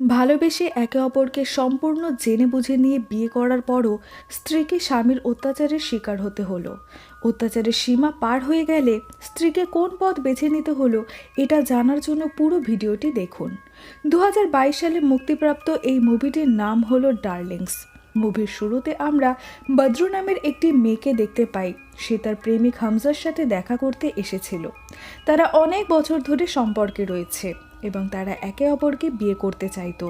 ভালোবেসে একে অপরকে সম্পূর্ণ জেনে বুঝে নিয়ে বিয়ে করার পরও স্ত্রীকে স্বামীর অত্যাচারের শিকার হতে হলো। অত্যাচারের সীমা পার হয়ে গেলে স্ত্রীকে কোন পথ বেছে নিতে হলো, এটা জানার জন্য পুরো ভিডিওটি দেখুন। দু হাজার বাইশ সালে মুক্তিপ্রাপ্ত এই মুভিটির নাম হলো ডার্লিংস। মুভির শুরুতে আমরা বদ্রু নামের একটি মেয়েকে দেখতে পাই। সে তার প্রেমিক হামজার সাথে দেখা করতে এসেছিল। তারা অনেক বছর ধরে সম্পর্কে রয়েছে। এবং তারা একে অপরকে বিয়ে করতে চাইতো।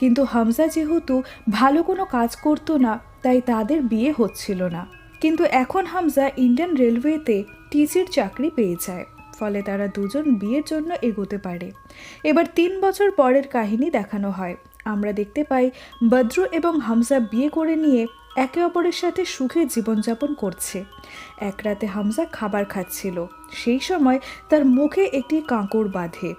কিন্তু হামজা যেহেতু ভালো কোনো কাজ করতো না, তাই তাদের বিয়ে হচ্ছিল না। কিন্তু এখন হামজা ইন্ডিয়ান রেলওয়েতে টিচির চাকরি পেয়ে যায়, ফলে তারা দুজন বিয়ের জন্য এগোতে পারে। এবার তিন বছর পরের কাহিনী দেখানো হয়। আমরা দেখতে পাই বদ্রু এবং হামজা বিয়ে করে নিয়ে একে অপরের সাথে সুখে জীবনযাপন করছে। এক রাতে হামজা খাবার খাচ্ছিল। সেই সময় তার মুখে একটি কাঁকড় বাঁধে।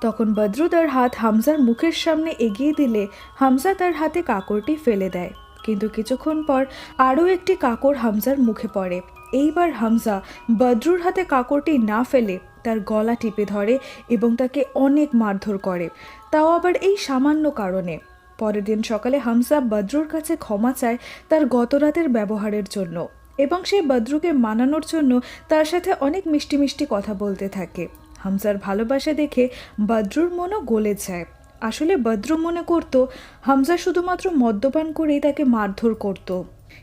তখন বদ্রু তার হাত হামজার মুখের সামনে এগিয়ে দিলে হামজা তার হাতে কাকড়টি ফেলে দেয়। কিন্তু কিছুক্ষণ পর আরও একটি কাকড় হামজার মুখে পড়ে। এইবার হামজা বদ্রুর হাতে কাকড়টি না ফেলে তার গলা টিপে ধরে এবং তাকে অনেক মারধর করে। তাও আবার এই সামান্য কারণে। পরের দিন সকালে হামজা বদ্রুর কাছে ক্ষমা চায় তার গতরাতের ব্যবহারের জন্য। এবং সে বদ্রুকে মানানোর জন্য তার সাথে অনেক মিষ্টি মিষ্টি কথা বলতে থাকে। হামজার ভালোবাসা দেখে বদ্রুর মনও গলে যায় আসলে বদ্রু মনে করত, হামজা শুধুমাত্র মদ্যপান করেই তাকে মারধর করত।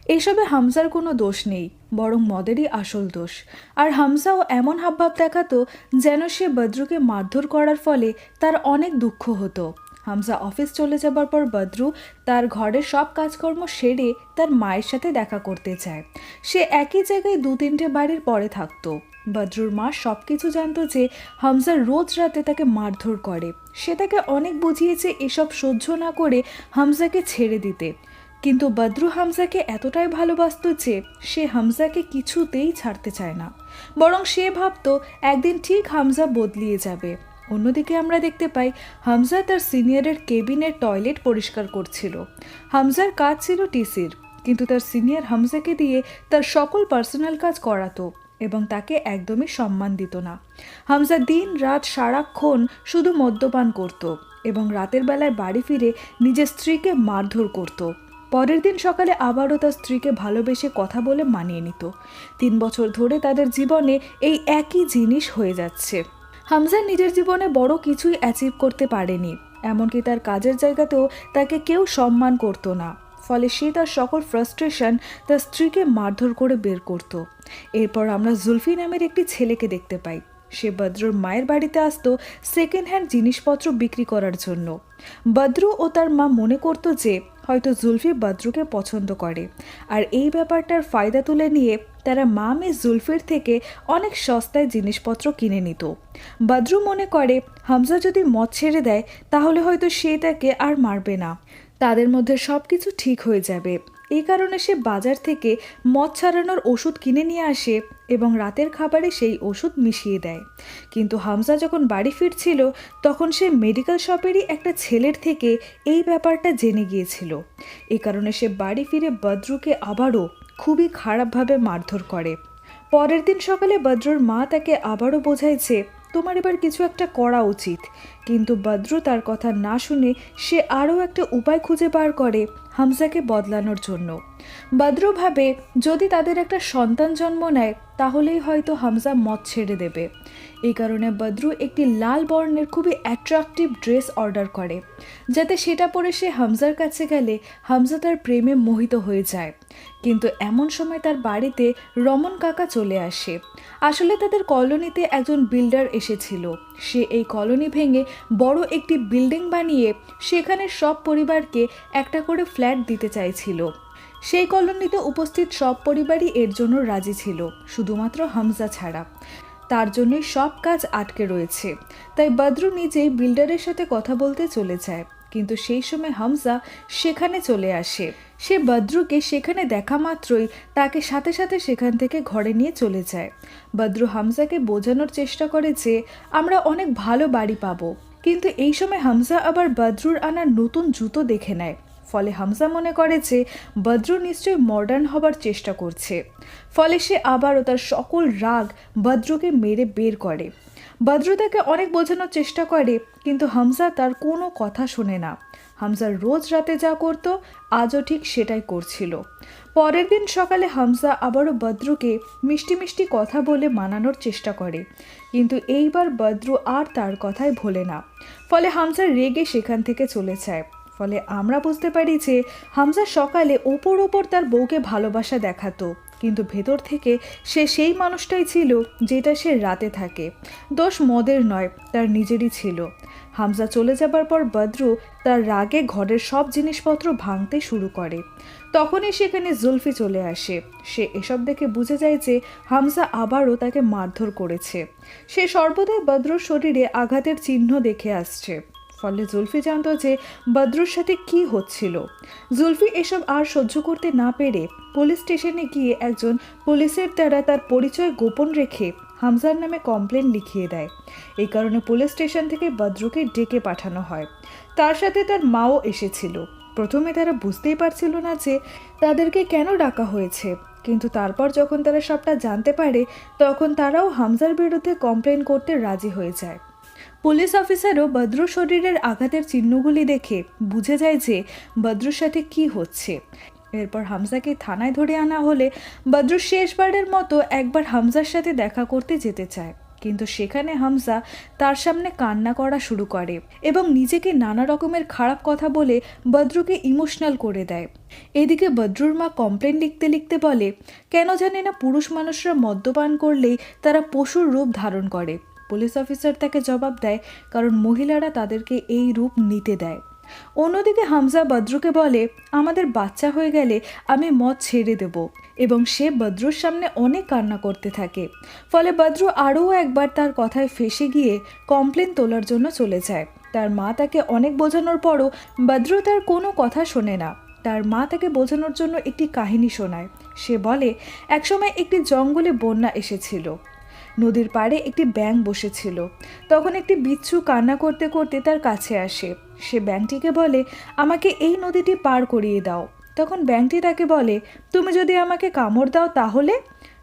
এসবে হামজার কোনো দোষ নেই, বরং মদেরই আসল দোষ। আর হামজাও এমন হাবভাব দেখাতো যেন সে বদ্রুকে মারধর করার ফলে তার অনেক দুঃখ হতো। হামজা অফিস চলে যাবার পর বদ্রু তার ঘরের সব কাজকর্ম সেরে তার মায়ের সাথে দেখা করতে চায়। সে একই জায়গায় দু তিনটে বাড়ির পরে থাকতো। বদ্রুর মা সব কিছু জানতো যে হামজা রোজ রাতে তাকে মারধর করে। সে তাকে অনেক বুঝিয়েছে এসব সহ্য না করে হামজাকে ছেড়ে দিতে। কিন্তু বদ্রু হামজাকে এতটাই ভালোবাসত যে সে হামজাকে কিছুতেই ছাড়তে চায় না। বরং সে ভাবতো, একদিন ঠিক হামজা বদলিয়ে যাবে। অন্যদিকে আমরা দেখতে পাই, হামজা তার সিনিয়রের কেবিনের টয়লেট পরিষ্কার করছিল। হামজার কাজ ছিল টিসির, কিন্তু তার সিনিয়র হামজাকে দিয়ে তার সকল পার্সোনাল কাজ করাতো। এবং তাকে একদমই সম্মান দিত না। হামজা দিন রাত সারাক্ষণ শুধু মদ্যপান করত এবং রাতের বেলায় বাড়ি ফিরে নিজের স্ত্রীকে মারধর করত। পরের দিন সকালে আবারও তার স্ত্রীকে ভালোবেসে কথা বলে মানিয়ে নিত। তিন বছর ধরে তাদের জীবনে এই একই জিনিস হয়ে যাচ্ছে। হামজা নিজের জীবনে বড় কিছুই অ্যাচিভ করতে পারেনি, এমনকি তার কাজের জায়গাতেও তাকে কেউ সম্মান করতো না। ফলে সে তার সকল ফ্রাস্ট্রেশন তার স্ত্রীকে মারধর করে বের করত। এরপর আমরা জুলফি নামের একটি ছেলেকে দেখতে পাই। সে বদ্রুর মায়ের বাড়িতে আসতো সেকেন্ড হ্যান্ড জিনিসপত্র বিক্রি করার জন্য। বদ্রু ও তার মা মনে করতো যে, হয়তো জুলফি বদ্রুকে পছন্দ করে। আর এই ব্যাপারটার ফায়দা তুলে নিয়ে তারা মা মেয়ে জুলফির থেকে অনেক সস্তায় জিনিসপত্র কিনে নিত। বদ্রু মনে করে, হামজা যদি মদ ছেড়ে দেয়, তাহলে হয়তো সে তাকে আর মারবে না। তাদের মধ্যে সব কিছু ঠিক হয়ে যাবে। এই কারণে সে বাজার থেকে মদ ছাড়ানোর ওষুধ কিনে নিয়ে আসে এবং রাতের খাবারে সেই ওষুধ মিশিয়ে দেয়। কিন্তু হামজা যখন বাড়ি ফিরছিল, তখন সে মেডিকেল শপেরই একটা ছেলের থেকে এই ব্যাপারটা জেনে গিয়েছিল। এই কারণে সে বাড়ি ফিরে বদ্রুকে আবারও খুবই খারাপভাবে মারধর করে। পরের দিন সকালে বদ্রুর মা তাকে আবারও বোঝাইছে তোমার এবার কিছু একটা করা উচিত। কিন্তু বদ্রু তার কথা না শুনে সে আরও একটা উপায় খুঁজে বার করে হামজাকে বদলানোর জন্য। বদ্রু ভাবে, যদি তাদের একটা সন্তান জন্ম নেয়, তাহলেই হয়তো হামজা মদ ছেড়ে দেবে। এই কারণে বদ্রু একটি লাল বর্ণের খুবই অ্যাট্রাকটিভ ড্রেস অর্ডার করে, যাতে সেটা পরে সে হামজার কাছে গেলে হামজা তার প্রেমে মোহিত হয়ে যায়। কিন্তু এমন সময় তার বাড়িতে রমন কাকা চলে আসে। আসলে তাদের কলোনিতে একজন বিল্ডার এসেছিল। সে এই কলোনি ভেঙে বড় একটি বিল্ডিং বানিয়ে সেখানে সব পরিবারকে একটা করে ফ্ল্যাট দিতে চাইছিল। সেই কলোনিতে উপস্থিত সব পরিবারই এর জন্য রাজি ছিল, শুধুমাত্র হামজা ছাড়া। তার জন্যই সব কাজ আটকে রয়েছে। তাই বদ্রু নিজেই বিল্ডারের সাথে কথা বলতে চলে যায়। কিন্তু সেই সময় হামজা সেখানে চলে আসে। সে বদ্রুকে সেখানে দেখা মাত্রই তাকে সাথে সাথে সেখান থেকে ঘরে নিয়ে চলে যায়। বদ্রু হামজাকে বোঝানোর চেষ্টা করে যে, আমরা অনেক ভালো বাড়ি পাবো। কিন্তু এই সময় হামজা আবার বদ্রুর আনার নতুন জুতো দেখে নেয়। ফলে হামজা মনে করে যে বদ্রু নিশ্চয়ই মডার্ন হবার চেষ্টা করছে। ফলে সে আবারও তার সকল রাগ বদ্রুকে মেরে বের করে। বদ্র তাকে অনেক বোঝানোর চেষ্টা করে, কিন্তু হামজা তার কোনো কথা শোনে না। হামজা রোজ রাতে যা করতো, আজও ঠিক সেটাই করছিল। পরের দিন সকালে হামজা আবারও বদ্রুকে মিষ্টি মিষ্টি কথা বলে মানানোর চেষ্টা করে। কিন্তু এইবার বদ্রু আর তার কথায় ভোলে না। ফলে হামজা রেগে সেখান থেকে চলে যায়। ফলে আমরা বুঝতে পারি যে হামজা সকালে ওপর ওপর তার বউকে ভালোবাসা দেখাতো। কিন্তু ভেতর থেকে সে সেই মানুষটাই ছিল যেটা সে রাতে থাকে। দোষ মদের নয়, তার নিজেরই ছিল। হামজা চলে যাবার পর বদ্রু তার রাগে ঘরের সব জিনিসপত্র ভাঙতে শুরু করে। তখনই সেখানে জুলফি চলে আসে। সে এসব দেখে বুঝে যায় যে হামজা আবারও তাকে মারধর করেছে। সে সর্বদাই বদ্রুর শরীরে আঘাতের চিহ্ন দেখে আসছে। ফলে জুলফি জানতো যে বদ্রুর সাথে কি হচ্ছিল। জুলফি এসব আর সহ্য করতে না পেরে পুলিশ স্টেশনে গিয়ে একজন পুলিশের দ্বারা তার পরিচয় গোপন রেখে হামজার নামে কমপ্লেন লিখিয়ে দেয়। এই কারণে পুলিশ স্টেশন থেকে বদ্রুকে ডেকে পাঠানো হয়। তার সাথে তার মাও এসেছিল। প্রথমে তারা বুঝতেই পারছিল না যে তাদেরকে কেন ডাকা হয়েছে। কিন্তু তারপর যখন তারা সবটা জানতে পারে, তখন তারাও হামজার বিরুদ্ধে কমপ্লেন করতে রাজি হয়ে যায়। পুলিশ অফিসারও বদ্রুর শরীরের আঘাতের চিহ্নগুলি দেখে বুঝে যায় যে বদ্রুর সাথে কি হচ্ছে। এরপর হামজাকে থানায় ধরে আনা হলে বদ্রু শেষবারের মতো একবার হামজার সাথে দেখা করতে যেতে চায়। কিন্তু সেখানে হামজা তার সামনে কান্না করা শুরু করে এবং নিজেকে নানা রকমের খারাপ কথা বলে বদ্রুকে ইমোশনাল করে দেয়। এদিকে বদ্রুর মা কমপ্লেন লিখতে লিখতে বলে, কেন জানে না পুরুষ মানুষরা মদ্যপান করলেই তারা পশুর রূপ ধারণ করে। পুলিশ অফিসার তাকে জবাব দেয়, কারণ মহিলারা তাদেরকে এই রূপ নিতে দেয়। অন্যদিকে হামজা বদ্রুকে বলে, আমাদের বাচ্চা হয়ে গেলে আমি মদ ছেড়ে দেব। এবং সে বদ্রুর সামনে অনেক কান্না করতে থাকে। ফলে বদ্রু আরও একবার তার কথায় ফেসে গিয়ে কমপ্লেন তোলার জন্য চলে যায়। তার মা তাকে অনেক বোঝানোর পরও বদ্রু তার কোনো কথা শোনে না। তার মা তাকে বোঝানোর জন্য একটি কাহিনী শোনায়। সে বলে, একসময় একটি জঙ্গলে বন্যা এসেছিল। নদীর পাড়ে একটি ব্যাঙ বসেছিল। তখন একটি বিচ্ছু কান্না করতে করতে তার কাছে আসে। সে ব্যাংটিকে বলে, আমাকে এই নদীটি পার করিয়ে দাও। তখন ব্যাংটি তাকে বলে, তুমি যদি আমাকে কামড় দাও তাহলে?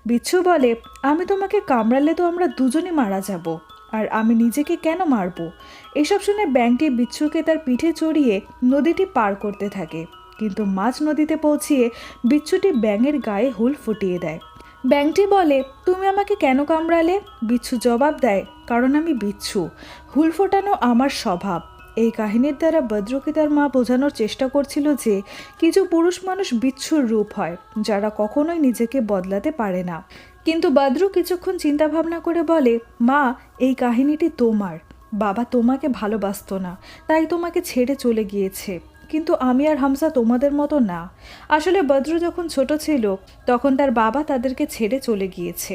বিচ্ছু বলে, আমি তোমাকে কামড়ালে তো আমরা দুজনে মারা যাব, আর আমি নিজেকে কেন মারবো? এসব শুনে ব্যাংটি বিচ্ছুকে তার পিঠে চড়িয়ে নদীটি পার করতে থাকে। কিন্তু মাঝ নদীতে পৌঁছিয়ে বিচ্ছুটি ব্যাঙের গায়ে হুল ফুটিয়ে দেয়। ব্যাংটি বলে, তুমি আমাকে কেন কামড়ালে? বিচ্ছু জবাব দেয়, কারণ আমি বিচ্ছু। হুল ফোটানো আমার স্বভাব। এই কাহিনীর দ্বারা বদ্রকে তার মা বোঝানোর চেষ্টা করছিল যে, কিছু পুরুষ মানুষ বিচ্ছুর রূপ হয়, যারা কখনোই নিজেকে বদলাতে পারে না। কিন্তু বদ্র কিছুক্ষণ চিন্তা ভাবনা করে বলে, মা, এই কাহিনীটি তোমার। বাবা তোমাকে ভালোবাসতো না, তাই তোমাকে ছেড়ে চলে গিয়েছে। কিন্তু আমি আর হামসা তোমাদের মতো না। আসলে বদ্র যখন ছোট ছিল, তখন তার বাবা তাদেরকে ছেড়ে চলে গিয়েছে।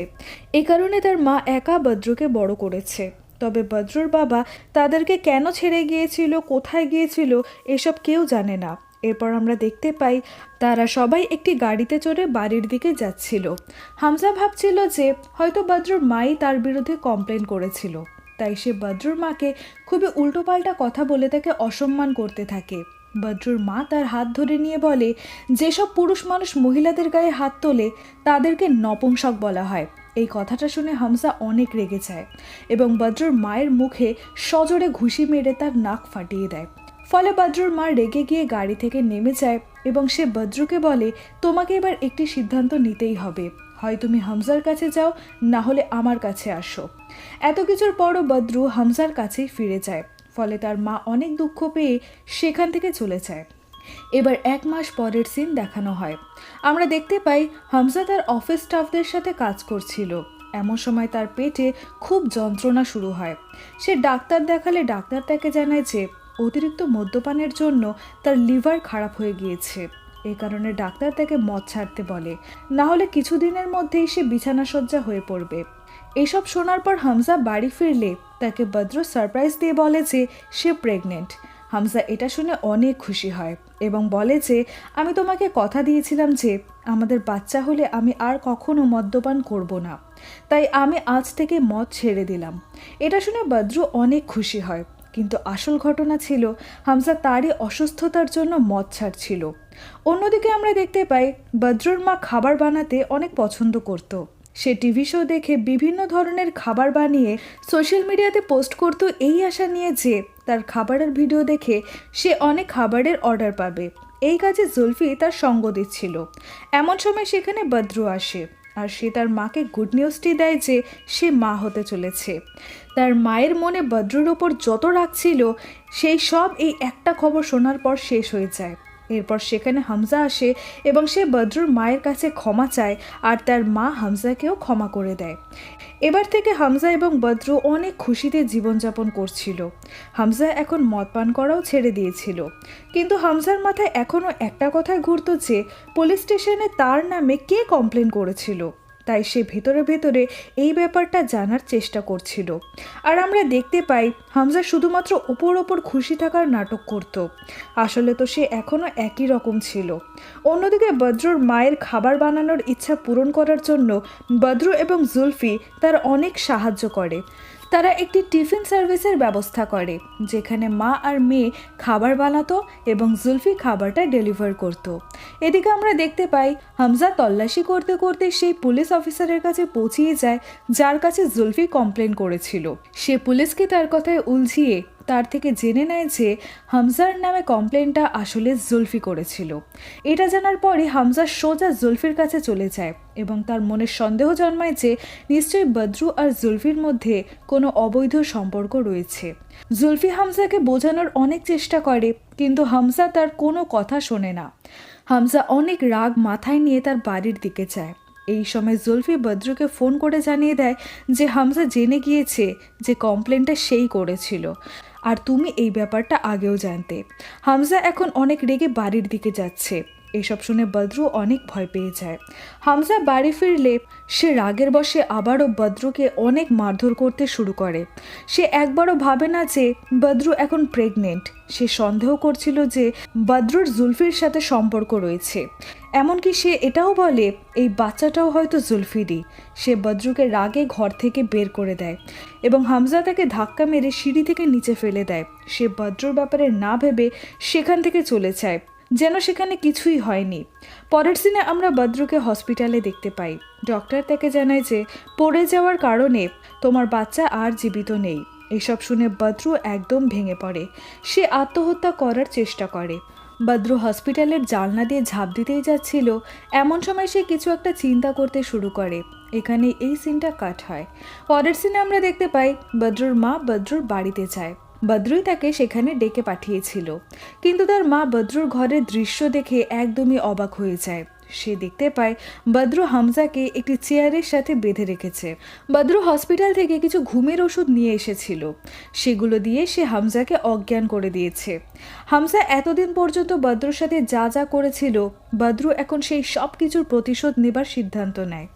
এ কারণে তার মা একা বদ্রকে বড় করেছে। তবে বদ্রর বাবা তাদেরকে কেন ছেড়ে গিয়েছিল, কোথায় গিয়েছিল, এসব কেউ জানে না। এরপর আমরা দেখতে পাই, তারা সবাই একটি গাড়িতে চড়ে বাড়ির দিকে যাচ্ছিল। হামজা ভাবছিল যে, হয়তো বদ্রর মাই তার বিরুদ্ধে কমপ্লেন করেছিল। তাই সে বদ্রুর মাকে খুবই উল্টোপাল্টা কথা বলে তাকে অসম্মান করতে থাকে। বদ্রুর মা তার হাত ধরে নিয়ে বলে, যেসব পুরুষ মানুষ মহিলাদের গায়ে হাত তোলে, তাদেরকে নপুংসক বলা হয়। এই কথাটা শুনে হামসা অনেক রেগে যায় এবং বদ্রুর মায়ের মুখে সজোরে ঘুষি মেরে তার নাক ফাটিয়ে দেয়। ফলে বদ্রুর মা রেগে গিয়ে গাড়ি থেকে নেমে যায় এবং সে বদ্রুকে বলে, তোমাকে এবার একটি সিদ্ধান্ত নিতেই হবে। হয় তুমি হামজার কাছে যাও, না হলে আমার কাছে আসো। এত কিছুর পরও বদ্রু হামজার কাছেই ফিরে যায়। ফলে তার মা অনেক দুঃখ পেয়ে সেখান থেকে চলে যায়। এবার এক মাস পরের সিন দেখানো হয়। আমরা দেখতে পাই হামজা তার অফিস স্টাফদের সাথে কাজ করছিল। এমন সময় তার পেটে খুব যন্ত্রণা শুরু হয়। সে ডাক্তার দেখালে ডাক্তার তাকে জানায় যে, অতিরিক্ত মদ্যপানের জন্য তার লিভার খারাপ হয়ে গিয়েছে। এ কারণে ডাক্তার তাকে মদ ছাড়তে বলে। না হলে কিছুদিনের মধ্যেই সে বিছানাসজ্জা হয়ে পড়বে। এসব শোনার পর হামজা বাড়ি ফিরলে। তাকে বদ্র সারপ্রাইজ দিয়ে বলে যে, সে প্রেগনেন্ট হামজা এটা শুনে অনেক খুশি হয় এবং বলে যে, আমি তোমাকে কথা দিয়েছিলাম যে, আমাদের বাচ্চা হলে আমি আর কখনো মদ্যপান করব না। তাই আমি আজ থেকে মদ ছেড়ে দিলাম। এটা শুনে বদ্র অনেক খুশি হয়। কিন্তু আসল ঘটনা ছিল, হামজা তারই অসুস্থতার জন্য মদ ছাড়ছিল। অন্যদিকে আমরা দেখতে পাই বদ্রর মা খাবার বানাতে অনেক পছন্দ করত। সে টিভি শো দেখে বিভিন্ন ধরনের খাবার বানিয়ে সোশ্যাল মিডিয়াতে পোস্ট করত এই আশা নিয়ে যে তার খাবারের ভিডিও দেখে সে অনেক খাবারের অর্ডার পাবে। এই কাজে জুলফি তার সঙ্গ দিচ্ছিল। এমন সময় সেখানে বদ্রু আসে আর সে তার মাকে গুড নিউজটি দেয় যে সে মা হতে চলেছে। তার মায়ের মনে বদ্রুর ওপর যত রাগ ছিল, সেই সব এই একটা খবর শোনার পর শেষ হয়ে যায়। এরপর সেখানে হামজা আসে এবং সে বদ্রুর মায়ের কাছে ক্ষমা চায় আর তার মা হামজাকেও ক্ষমা করে দেয়। এবার থেকে হামজা এবং বদ্রু অনেক খুশিতে জীবনযাপন করছিল। হামজা এখন মদ পান করাও ছেড়ে দিয়েছিল। কিন্তু হামজার মাথায় এখনও একটা কথাই ঘুরত যে, পুলিশ স্টেশনে তার নামে কে কমপ্লেন করেছিল? তাই সে ভেতরে ভেতরে এই ব্যাপারটা জানার চেষ্টা করছিল। আর আমরা দেখতে পাই হামজা শুধুমাত্র ওপর ওপর খুশি থাকার নাটক করত। আসলে তো সে এখনও একই রকম ছিল। অন্যদিকে বদ্রুর মায়ের খাবার বানানোর ইচ্ছা পূরণ করার জন্য বদ্রু এবং জুলফি তার অনেক সাহায্য করে। তারা একটি টিফিন সার্ভিসের ব্যবস্থা করে, যেখানে মা আর মেয়ে খাবার বানাতো এবং জুলফি খাবারটা ডেলিভার করত। এদিকে আমরা দেখতে পাই, হামজা তল্লাশি করতে করতে সেই পুলিশ অফিসারের কাছে পৌঁছিয়ে যায়, যার কাছে জুলফি কমপ্লেন করেছিল সে পুলিশকে তার কথায় উলঝিয়ে তার থেকে জেনে নেয় যে হামজার নামে কমপ্লেনটা আসলে জুলফি করেছিল। এটা জানার পরে হামজা সোজা জুলফির কাছে চলে যায় এবং তার মনে সন্দেহ জন্মায় যে নিশ্চয়ই বদ্রু আর জুলফির মধ্যে কোনো অবৈধ সম্পর্ক রয়েছে। জুলফি হামজাকে বোঝানোর অনেক চেষ্টা করে, কিন্তু হামজা তার কোনো কথা শোনে না। হামজা অনেক রাগ মাথায় নিয়ে তার বাড়ির দিকে যায়। এই সময় জুলফি বদ্রুকে ফোন করে জানিয়ে দেয় যে হামজা জেনে গিয়েছে যে কমপ্লেনটা সেই করেছিল। আর তুমি এই ব্যাপারটা আগেও জানতে। হামজা এখন অনেক রেগে বাড়ির দিকে যাচ্ছে। এসব শুনে বদ্রু অনেক ভয় পেয়ে যায়। হামজা বাড়ি ফিরলে সে রাগের বসে আবারও বদ্রুকে অনেক মারধর করতে শুরু করে। সে একবারও ভাবে না যে বদ্রু এখন প্রেগনেন্ট সে সন্দেহ করছিল যে বদ্রুর জুলফির সাথে সম্পর্ক রয়েছে। এমনকি সে এটাও বলে, এই বাচ্চাটাও হয়তো জুলফিরই। সে বদ্রুকে রাগে ঘর থেকে বের করে দেয় এবং হামজা তাকে ধাক্কা মেরে সিঁড়ি থেকে নিচে ফেলে দেয়। সে বদ্রুর ব্যাপারে না ভেবে সেখান থেকে চলে যায়। যেন সেখানে কিছুই হয়নি। পরের সিনে আমরা বদ্রুকে হসপিটালে দেখতে পাই। ডক্টর তাকে জানায় যে, পড়ে যাওয়ার কারণে তোমার বাচ্চা আর জীবিত নেই। এসব শুনে বদ্রু একদম ভেঙে পড়ে। সে আত্মহত্যা করার চেষ্টা করে। বদ্রু হসপিটালের জানলা দিয়ে ঝাঁপ দিতেই যাচ্ছিল। এমন সময় সে কিছু একটা চিন্তা করতে শুরু করে। এখানে এই সিনটা কাট হয়। পরের সিনে আমরা দেখতে পাই বদ্রুর মা বদ্রুর বাড়িতে যায়। বদ্রুই তাকে সেখানে ডেকে পাঠিয়েছিল। কিন্তু তার মা বদ্রুর ঘরের দৃশ্য দেখে একদমই অবাক হয়ে যায়। সে দেখতে পায় বদ্রু হামজাকে একটি চেয়ারের সাথে বেঁধে রেখেছে। বদ্রু হসপিটাল থেকে কিছু ঘুমের ওষুধ নিয়ে এসেছিল। সেগুলো দিয়ে সে হামজাকে অজ্ঞান করে দিয়েছে। হামজা এতদিন পর্যন্ত বদ্রুর সাথে যা যা করেছিল, বদ্রু এখন সেই সব কিছুর প্রতিশোধ নেবার সিদ্ধান্ত নেয়।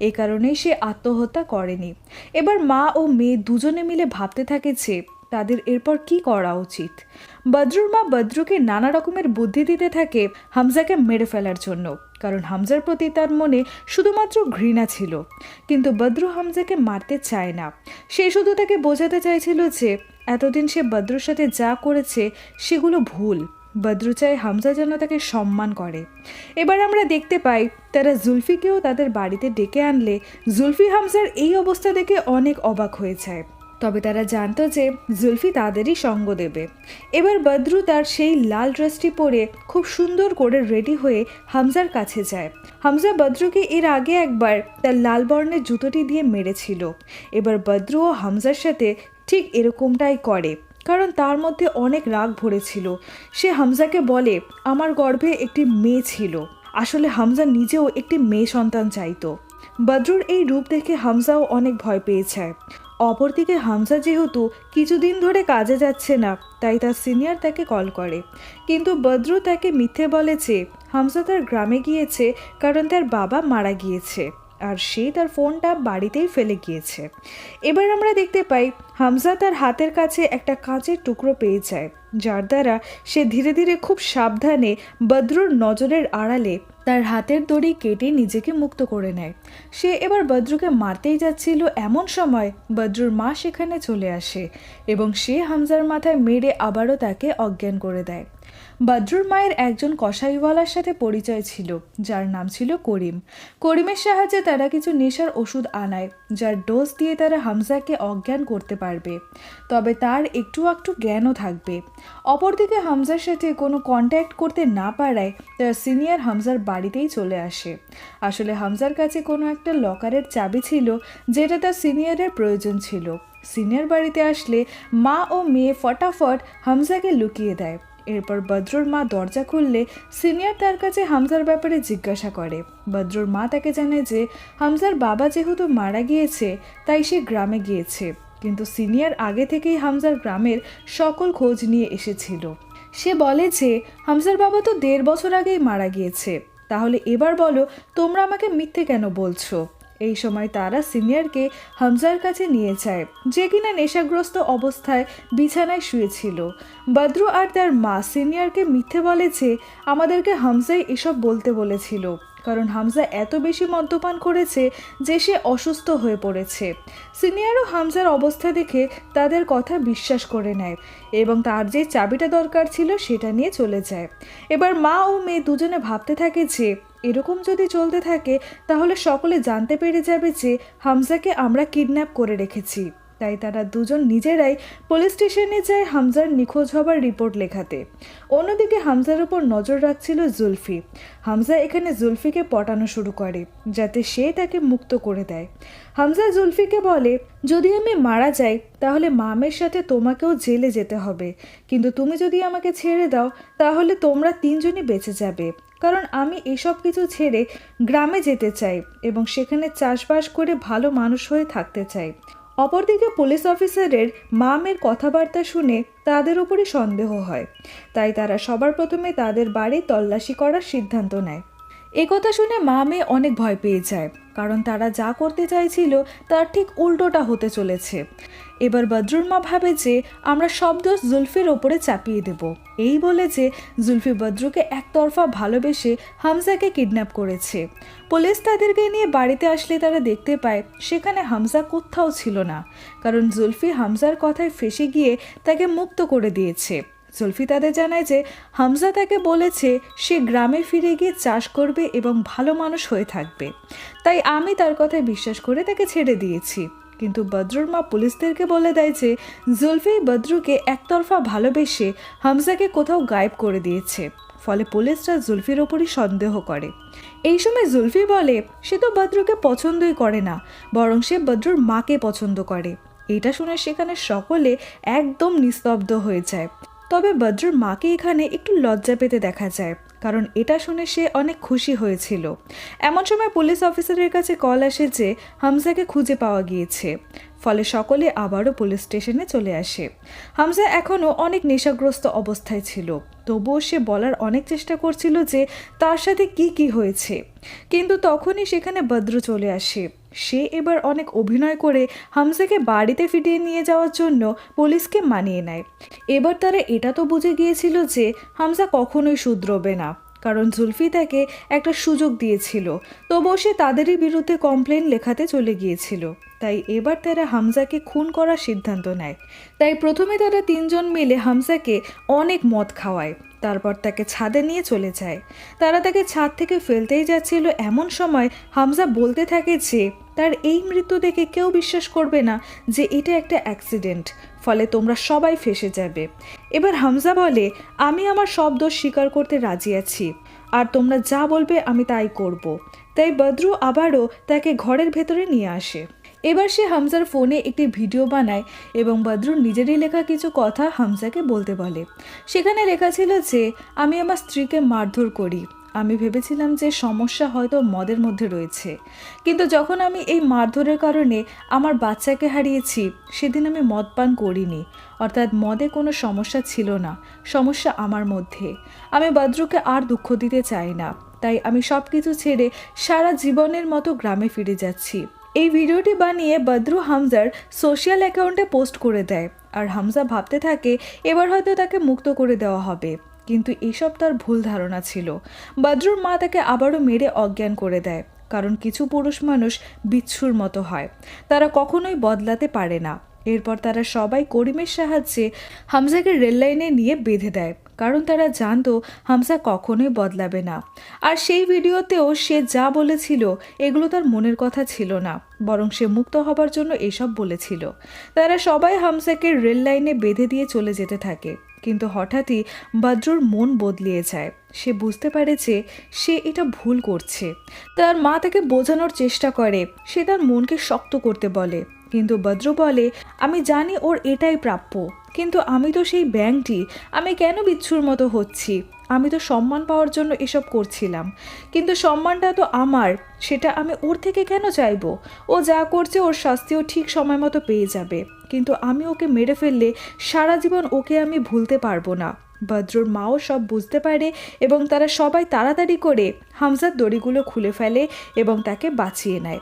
এ কারণেই সে আত্মহত্যা করেনি। এবার মা ও মেয়ে দুজনে মিলে ভাবতে থাকে যে তাদের এরপর কি করা উচিত? বদ্রুর মা বদ্রুকে নানা রকমের বুদ্ধি দিতে থাকে হামজাকে মেরে ফেলার জন্য। কারণ হামজার প্রতি তার মনে শুধুমাত্র ঘৃণা ছিল। কিন্তু বদ্রু হামজাকে মারতে চায় না। সে শুধু তাকে বোঝাতে চাইছিল যে, এতদিন সে বদ্রুর সাথে যা করেছে সেগুলো ভুল। বদ্রু চায় হামজা যেন তাকে সম্মান করে। এবার আমরা দেখতে পাই, তারা জুলফিকেও তাদের বাড়িতে ডেকে আনলে জুলফি হামজার এই অবস্থা দেখে অনেক অবাক হয়ে যায়। তবে তারা জানতো যে জুলফি তাদেরই সঙ্গ দেবে। এবার বদ্রু তার সেই লাল ড্রেসটি পরে খুব সুন্দর করে রেডি হয়ে হামজার কাছে যায়। হামজা বদ্রুকে এর আগে একবার তার লাল বর্ণের জুতোটি দিয়ে মেরেছিল। এবার বদ্রু ও হামজার সাথে ঠিক এরকমটাই করে, কারণ তার মধ্যে অনেক রাগ ভরেছিল। সে হামজাকে বলে, আমার গর্ভে একটি মেয়ে ছিল। আসলে হামজা নিজেও একটি মেয়ে সন্তান চাইতো। বদ্রুর এই রূপ দেখে হামজাও অনেক ভয় পেয়েছে অপরদিকে হামজা যেহেতু কিছুদিন ধরে কাজে যাচ্ছে না, তাই তার সিনিয়র তাকে কল করে। কিন্তু বদ্রু তাকে মিথ্যে বলে যে, হামজা তার গ্রামে গিয়েছে কারণ তার বাবা মারা গিয়েছে, আর সে তার ফোনটা বাড়িতেই ফেলে গিয়েছে। এবার আমরা দেখতে পাই, হামজা তার হাতের কাছে একটা কাঁচের টুকরো পেয়ে যায়, যার দ্বারা সে ধীরে ধীরে খুব সাবধানে বদ্রুর নজরের আড়ালে তার হাতের দড়ি কেটে নিজেকে মুক্ত করে নেয়। সে এবার বদ্রুকে মারতেই যাচ্ছিল এমন সময় বদ্রুর মা সেখানে চলে আসে এবং সে হামজার মাথায় মেরে আবারও তাকে অজ্ঞান করে দেয়। বদ্রুর মায়ের একজন কসাইওয়ালার সাথে পরিচয় ছিল, যার নাম ছিল করিম। করিমের সাহায্যে তারা কিছু নেশার ওষুধ আনায়, যার ডোজ দিয়ে তারা হামজাকে অজ্ঞান করতে পারবে। তবে তার একটু একটু জ্ঞানও থাকবে। অপরদিকে হামজার সাথে কোনো কন্ট্যাক্ট করতে না পারায় তার সিনিয়র হামজার বাড়িতেই চলে আসে। আসলে হামজার কাছে কোনো একটা লকারের চাবি ছিল, যেটা তার সিনিয়রের প্রয়োজন ছিল। সিনিয়র বাড়িতে আসলে মা ও মেয়ে ফটাফট হামজাকে লুকিয়ে দেয়। এরপর বদ্রুর মা দরজা খুললে সিনিয়র তার কাছে হামজার ব্যাপারে জিজ্ঞাসা করে। বদ্রুর মা তাকে জানায় যে হামজার বাবা যেহেতু মারা গিয়েছে, তাই সে গ্রামে গিয়েছে। কিন্তু সিনিয়র আগে থেকেই হামজার গ্রামের সকল খোঁজ নিয়ে এসেছিল। সে বলে যে, হামজার বাবা তো দেড় বছর আগেই মারা গিয়েছে। তাহলে এবার বলো, তোমরা আমাকে মিথ্যে কেন বলছো? এই সময় তারা সিনিয়রকে হামজার কাছে নিয়ে যায়, যে কিনা নেশাগ্রস্ত অবস্থায় বিছানায় শুয়েছিল। বদ্রু আর তার মা সিনিয়রকে মিথ্যে বলে যে, আমাদেরকে হামজাই এসব বলতে বলেছিল, কারণ হামজা এত বেশি মদ্যপান করেছে যে সে অসুস্থ হয়ে পড়েছে। সিনিয়রও হামজার অবস্থা দেখে তাদের কথা বিশ্বাস করে নেয় এবং তার যে চাবিটা দরকার ছিল সেটা নিয়ে চলে যায়। এবার মা ও মেয়ে দুজনে ভাবতে থাকে যে এরকম যদি চলতে থাকে, তাহলে সকলে জানতে পেরে যাবে যে হামজাকে আমরা কিডন্যাপ করে রেখেছি। তাই তারা দুজন নিজেরাই পুলিশ স্টেশনে যায় হামজার নিখোঁজ হবার রিপোর্ট লেখাতে। অন্যদিকে হামজার উপর নজর রাখছিল জুলফি। হামজা এখানে জুলফিকে পটানো শুরু করে, যাতে সে তাকে মুক্ত করে দেয়। হামজা জুলফিকে বলে, যদি আমি মারা যাই, তাহলে মামের সাথে তোমাকেও জেলে যেতে হবে। কিন্তু তুমি যদি আমাকে ছেড়ে দাও, তাহলে তোমরা তিনজনই বেঁচে যাবে। কারণ আমি এসব কিছু ছেড়ে গ্রামে যেতে চাই এবং সেখানে চাষবাস করে ভালো মানুষ হয়ে থাকতে চাই। অপরদিকে পুলিশ অফিসারের মামের কথাবার্তা শুনে তাদের ওপরে সন্দেহ হয়। তাই তারা সবার প্রথমে তাদের বাড়ি তল্লাশি করার সিদ্ধান্ত নেয়। কথা শুনে মা মেয়ে অনেক ভয় পেয়ে যায়, কারণ তারা যা করতে চাইছিল তার ঠিক উল্টোটা হতে চলেছে। এবার বদরুল মা ভাবে যে, আমরা সব দোষ জুলফির ওপরে চাপিয়ে দেব। এই বলে যে, জুলফি বদরুকে একতরফা ভালোবেসে হামজাকে কিডন্যাপ করেছে। পুলিশ তাদেরকে নিয়ে বাড়িতে আসলে তারা দেখতে পায়, সেখানে হামজা কোথাও ছিল না। কারণ জুলফি হামজার কথায় ফেসে গিয়ে তাকে মুক্ত করে দিয়েছে। জুলফি তাদের জানায় যে, হামজা তাকে বলেছে, সে গ্রামে ফিরে গিয়ে চাষ করবে এবং ভালো মানুষ হয়ে থাকবে। তাই আমি তার কথায় বিশ্বাস করে তাকে ছেড়ে দিয়েছি। কিন্তু বদ্রুর মা পুলিশদেরকে বলে দেয় যে, জুলফি বদ্রুকে একতরফা ভালোবেসে হামজাকে কোথাও গায়েব করে দিয়েছে। ফলে পুলিশরা জুলফির ওপরই সন্দেহ করে। এই সময় জুলফি বলে, সে তো বদ্রুকে পছন্দই করে না, বরং সে বদ্রুর মাকে পছন্দ করে। এটা শুনে সেখানে সকলে একদম নিস্তব্ধ হয়ে যায়। তবে বদ্রুর মাকে এখানে একটু লজ্জা পেতে দেখা যায়, কারণ এটা শুনে সে অনেক খুশি হয়েছিল। এমন সময় পুলিশ অফিসারের কাছে কল আসে যে হামজাকে খুঁজে পাওয়া গিয়েছে, ফলে সকলে আবারও পুলিশ স্টেশনে চলে আসে। হামজা এখনও অনেক নেশাগ্রস্ত অবস্থায় ছিল। তবুও সে বলার অনেক চেষ্টা করছিল যে তার সাথে কি কি হয়েছে। কিন্তু তখনই সেখানে বদ্রু চলে আসে। সে এবার অনেক অভিনয় করে হামজাকে বাড়িতে ফিরিয়ে নিয়ে যাওয়ার জন্য পুলিশকে মানিয়ে নেয়। এবার তারা এটা তো বুঝে গিয়েছিল যে হামজা কখনোই শুধরবে না, কারণ জুলফি তাকে একটা সুযোগ দিয়েছিল। তবুও সে তাদেরই বিরুদ্ধে কমপ্লেন লেখাতে চলে গিয়েছিল। তাই এবার তারা হামজাকে খুন করার সিদ্ধান্ত নেয়। তাই প্রথমে তারা তিনজন মিলে হামজাকে অনেক মদ খাওয়ায়, তারপর তাকে ছাদে নিয়ে চলে যায়। তারা তাকে ছাদ থেকে ফেলতেই যাচ্ছিল এমন সময় হামজা বলতে থাকে যে, তার এই মৃত্যু দেখে কেউ বিশ্বাস করবে না যে এটা একটা অ্যাক্সিডেন্ট, ফলে তোমরা সবাই ফেসে যাবে। এবার হামজা বলে, আমি আমার সব দোষ স্বীকার করতে রাজি আছি, আর তোমরা যা বলবে আমি তাই করব। তাই বদ্রু আবারও তাকে ঘরের ভেতরে নিয়ে আসে। এবার সে হামজার ফোনে একটি ভিডিও বানায় এবং বদরুর নিজেরই লেখা কিছু কথা হামজাকে বলতে বলে। সেখানে লেখা ছিল যে, আমি আমার স্ত্রীকে মারধর করি। আমি ভেবেছিলাম যে সমস্যা হয়তো মদের মধ্যে রয়েছে। কিন্তু যখন আমি এই মারধরের কারণে আমার বাচ্চাকে হারিয়েছি, সেদিন আমি মদ পান করিনি। অর্থাৎ মদে কোনো সমস্যা ছিল না। সমস্যা আমার মধ্যে। আমি বদ্রুকে আর দুঃখ দিতে চাই না। তাই আমি সব কিছু ছেড়ে সারা জীবনের মতো গ্রামে ফিরে যাচ্ছি। এই ভিডিওটি বানিয়ে বদ্রু হামজার সোশ্যাল অ্যাকাউন্টে পোস্ট করে দেয়। আর হামজা ভাবতে থাকে, এবার হয়তো তাকে মুক্ত করে দেওয়া হবে। কিন্তু এসব তার ভুল ধারণা ছিল। বদ্রুর মা তাকে আবারও মেরে অজ্ঞান করে দেয়, কারণ কিছু পুরুষ মানুষ বিচ্ছুর মতো হয়। তারা কখনোই বদলাতে পারে না। এরপর তারা সবাই করিমের সাহায্যে হামজাকে রেললাইনে নিয়ে বেঁধে দেয়। কারণ তারা জানতো হামসা কখনোই বদলাবে না। আর সেই ভিডিওতেও সে যা বলেছিল, এগুলো তার মনের কথা ছিল না, বরং সে মুক্ত হবার জন্য এসব বলেছিল। তারা সবাই হামসাকে রেল লাইনে বেঁধে দিয়ে চলে যেতে থাকে, কিন্তু হঠাৎই বদ্রুর মন বদলিয়ে যায়। সে বুঝতে পারে যে সে এটা ভুল করছে। তার মা তাকে বোঝানোর চেষ্টা করে, সে তার মনকে শক্ত করতে বলে। কিন্তু বদ্র বলে, আমি জানি ওর এটাই প্রাপ্য। কিন্তু আমি তো সেই ব্যাংকটি, আমি কেন বিচ্ছুর মতো হচ্ছি? আমি তো সম্মান পাওয়ার জন্য এসব করছিলাম। কিন্তু সম্মানটা তো আমার, সেটা আমি ওর থেকে কেন চাইব? ও যা করছে ওর শাস্তিও ঠিক সময় মতো পেয়ে যাবে। কিন্তু আমি ওকে মেরে ফেললে সারা জীবন ওকে আমি ভুলতে পারব না। বদ্রর মাও সব বুঝতে পারে এবং তারা সবাই তাড়াতাড়ি করে হামজার দড়িগুলো খুলে ফেলে এবং তাকে বাঁচিয়ে নেয়।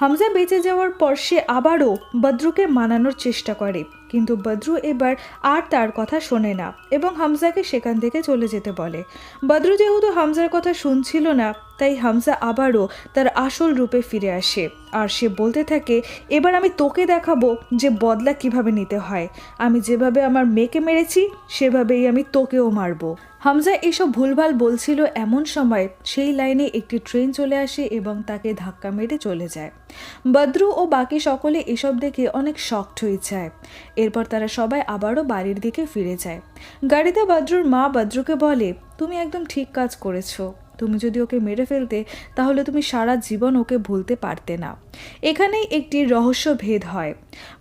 হামজা বেঁচে যাওয়ার পর সে আবারও বদ্রুকে মানানোর চেষ্টা করে। কিন্তু বদ্রু এবার আর তার কথা শোনে না এবং হামজাকে সেখান থেকে চলে যেতে বলে। বদ্রু যেহেতু হামজার কথা শুনছিল না, তাই হামজা আবারও তার আসল রূপে ফিরে আসে। আর সে বলতে থাকে, এবার আমি তোকে দেখাবো যে বদলা কীভাবে নিতে হয়। আমি যেভাবে আমার মেয়েকে মেরেছি, সেভাবেই আমি তোকেও মারবো। হামজা এসব ভুলভাল বলছিল এমন সময় সেই লাইনে একটি ট্রেন চলে আসে এবং তাকে ধাক্কা মেরে চলে যায়। বদ্রু ও বাকি সকলে এসব দেখে অনেক শকড হয়ে যায়। এরপর তারা সবাই আবারও বাড়ির দিকে ফিরে যায়। গাড়িতে বদ্রুর মা বদ্রুকে বলে, তুমি একদম ঠিক কাজ করেছ। তুমি যদি ওকে মেরে ফেলতে, তাহলে তুমি সারা জীবন ওকে ভুলতে পারতে না। এখানেই একটি রহস্য ভেদ হয়।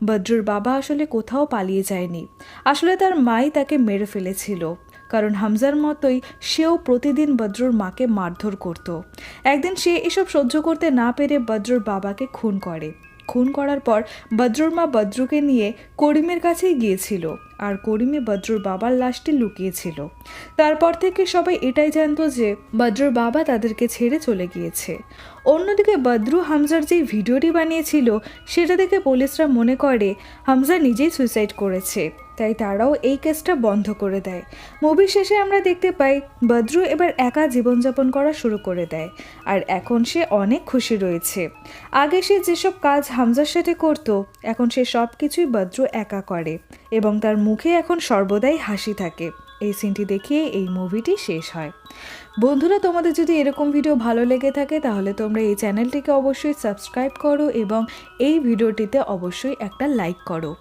বদ্রুর বাবা আসলে কোথাও পালিয়ে যায়নি। আসলে তার মাই তাকে মেরে ফেলেছিল। কারণ হামজার মতোই সেও প্রতিদিন বদ্রুর মাকে মারধর করত। একদিন সে এসব সহ্য করতে না পেরে বদ্রুর বাবাকে খুন করে। খুন করার পর বদ্রুর মা বদ্রুকে নিয়ে করিমের কাছেই গিয়েছিল আর করিমে বদ্রুর বাবার লাশটি লুকিয়েছিল। তারপর থেকে সবাই এটাই জানত যে বদ্রুর বাবা তাদেরকে ছেড়ে চলে গিয়েছে। অন্যদিকে বদ্রু হামজার যেই ভিডিওটি বানিয়েছিল, সেটা দেখে পুলিশরা মনে করে হামজা নিজেই সুইসাইড করেছে। তাই তারাও এই কেসটা বন্ধ করে দেয়। মুভি শেষে আমরা দেখতে পাই, বদ্রু এবার একা জীবনযাপন করা শুরু করে দেয়, আর এখন সে অনেক খুশি রয়েছে। আগে সে যেসব কাজ হামজার সাথে করত, এখন সে সব কিছুই বদ্রু একা করে, এবং তার মুখে এখন সর্বদাই হাসি থাকে। এই সিনটি দেখিয়ে এই মুভিটি শেষ হয়। বন্ধুরা, তোমাদের যদি এরকম ভিডিও ভালো লেগে থাকে, তাহলে তোমরা এই চ্যানেলটিকে অবশ্যই সাবস্ক্রাইব করো এবং এই ভিডিওটিতে অবশ্যই একটা লাইক করো।